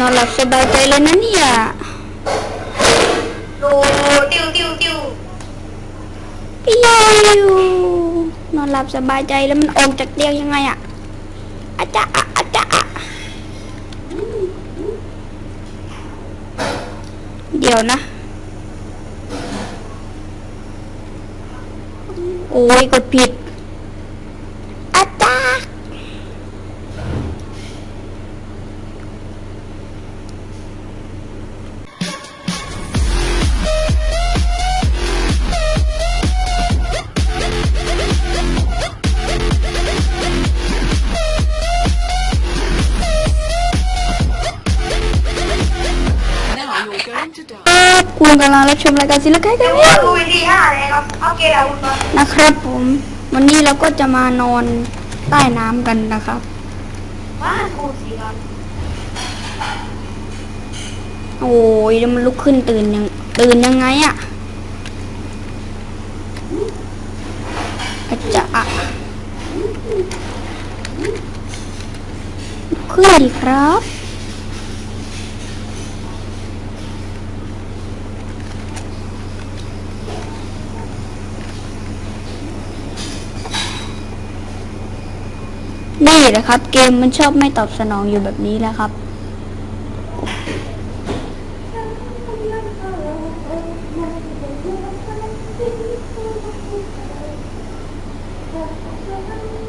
นอนหลับสบายใจเลยนะเนี่ยดูติ้วติ้วติ้วพี่ยายนอนหลับสบายใจแล้วมันออกจากเตียงยังไงอะอาจารย์อาจารย์เดี๋ยวนะ โอ้ยกดผิด ครับคุณกำลังรับชมรายการศิลป์ไกด์กันเดี๋ยวดูวิธีห้าเลยครับเอาเกลือคุณมานะครับผม วันนี้เราก็จะมานอนใต้น้ำกันนะครับว่ากูสีครับโอ้ยแล้วมันลุกขึ้นตื่นยังตื่นยังไงอะอาจจะอะลุกขึ้นดีครับ นี่แหละครับ เกมมันชอบไม่ตอบสนองอยู่แบบนี้แหละครับเ